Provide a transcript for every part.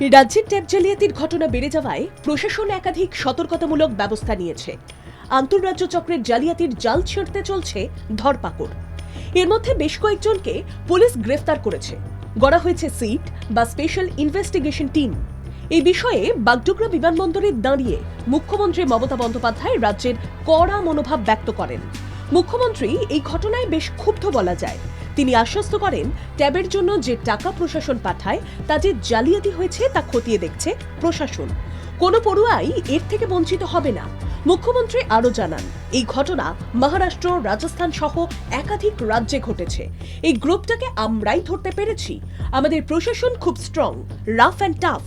রাজ্যের ট্যাব জালিয়াতির ঘটনা বেড়ে যাওয়ায় প্রশাসন একাধিক সতর্কতামূলক ব্যবস্থা নিয়েছে। আন্তঃরাজ্য চক্রের জালিয়াতির জাল ছিঁড়তে চলছে ধরপাকড়। এর মধ্যে বেশ কয়েকজনকে পুলিশ গ্রেফতার করেছে। গড়া হয়েছে সিট বা স্পেশাল ইনভেস্টিগেশন টিম। এই বিষয়ে বাগডোগরা বিমানবন্দরে দাঁড়িয়ে মুখ্যমন্ত্রী মমতা বন্দ্যোপাধ্যায় রাজ্যের কড়া মনোভাব ব্যক্ত করেন। মুখ্যমন্ত্রী এই ঘটনায় বেশ ক্ষুব্ধ বলা যায়। তিনি আশ্বস্ত করেন, ট্যাবের জন্য যে টাকা প্রশাসন পাঠায়, তা যে জালিয়াতি হয়েছে তা খতিয়ে দেখছে প্রশাসন। কোনো পড়ুয়াই এর থেকে বঞ্চিত হবে না। মুখ্যমন্ত্রী আরও জানান, এই ঘটনা মহারাষ্ট্র, রাজস্থান সহ একাধিক রাজ্যে ঘটেছে। এই গ্রুপটাকে আমরাই ধরতে পেরেছি। আমাদের প্রশাসন খুব স্ট্রং রাফ অ্যান্ড টাফ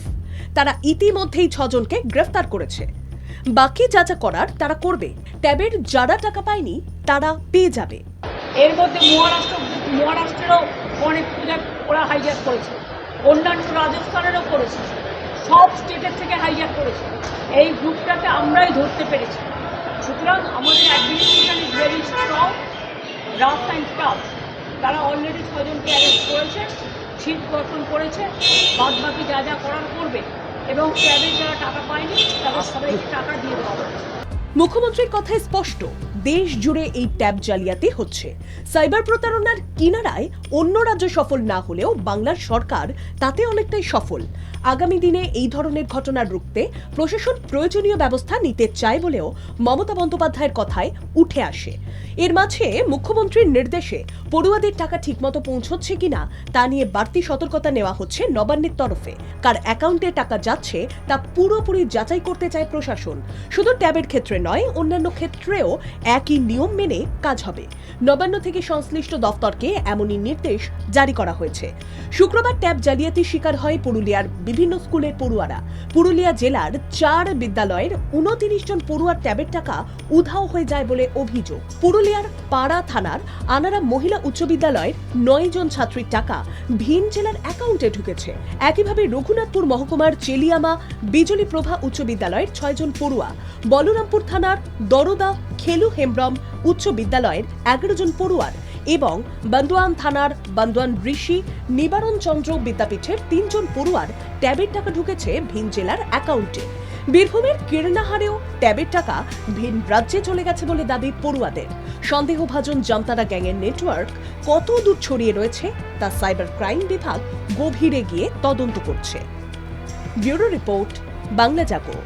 তারা ইতিমধ্যেই ছজনকে গ্রেফতার করেছে। বাকি যা যা করার তারা করবে। ট্যাবের যারা টাকা পায়নি, তারা পেয়ে যাবে। এর মধ্যে মহারাষ্ট্র, মহারাষ্ট্রেরও অনেক প্রজেক্ট ওরা হাইজ্যাক করেছে। অন্যান্য রাজস্থানেরও করেছে। সব স্টেটের থেকে হাইজ্যাক করেছে। এই গ্রুপটাকে আমরাই ধরতে পেরেছি। সুতরাং আমাদের administration is very strong rough and tough তারা অলরেডি ছজনকে অ্যারেস্ট করেছে শীত গঠন করেছে। বাদ বাকি যা যা করার করবে। এবং ক্যাবের যারা টাকা পায়নি তাদের সবাইকে টাকা দিয়ে দেওয়া হবে মুখ্যমন্ত্রীর কথায় স্পষ্ট, দেশ জুড়ে এই ট্যাব জালিয়াতি হচ্ছে। সাইবার প্রতারণার কিনারায় অন্য রাজ্য সফল না হলেও বাংলার সরকার তাতে অনেকটাই সফল। আগামী দিনে এই ধরনের ঘটনা রুখতে প্রশাসন প্রয়োজনীয় ব্যবস্থা নিতে চায় বলেও মমতা বন্দ্যোপাধ্যায়ের কথায় উঠে আসে। এর মাঝে মুখ্যমন্ত্রীর নির্দেশে পড়ুয়াদের টাকা ঠিকমতো পৌঁছচ্ছে কিনা তা নিয়ে বাড়তি সতর্কতা নেওয়া হচ্ছে নবান্নের তরফে। কার অ্যাকাউন্টে টাকা যাচ্ছে তা পুরোপুরি যাচাই করতে চায় প্রশাসন। শুধু ট্যাবের ক্ষেত্রে নয়, অন্যান্য ক্ষেত্রেও একই নিয়ম মেনে কাজ হবে। নবান্ন থেকে সংশ্লিষ্ট দফতরকে এমনই নির্দেশ জারি করা হয়েছে। শুক্রবার ট্যাব জালিয়াতির শিকার হয় পুরুলিয়ার বিভিন্ন স্কুলের পড়ুয়ারা। পুরুলিয়া জেলার চার বিদ্যালয়ের উনতিরিশ জন পড়ুয়ার ট্যাবের টাকা উধাও হয়ে যায় বলে অভিযোগ। পুরুলিয়ার পাড়া থানার আনারা মহিলা উচ্চ বিদ্যালয়ের নয় জন ছাত্রীর টাকা ভিন জেলার অ্যাকাউন্টে ঢুকেছে। একইভাবে রঘুনাথপুর মহকুমার চেলিয়ামা, বিজলি প্রভা উচ্চ বিদ্যালয়ের ছয়জন পড়ুয়া, বলরামপুর থানার দরদা খেলু হেমব্রম উচ্চ বিদ্যালয়ের এগারো জন পড়ুয়ার এবং বান্দোয়ান থানার বান্দোয়ান ঋষি নিবারণ চন্দ্র বিদ্যাপীঠের তিনজন পড়ুয়ার ট্যাবের টাকা ঢুকেছে ভিন জেলার অ্যাকাউন্টে। বীরভূমের কীর্ণাহারেও ট্যাবের টাকা ভিন রাজ্যে চলে গেছে বলে দাবি পড়ুয়াদের। সন্দেহভাজন জামতারা গ্যাংয়ের নেটওয়ার্ক কত দূর ছড়িয়ে রয়েছে তা সাইবার ক্রাইম বিভাগ গভীরে গিয়ে তদন্ত করছে। Bureau report, Bangla Jago.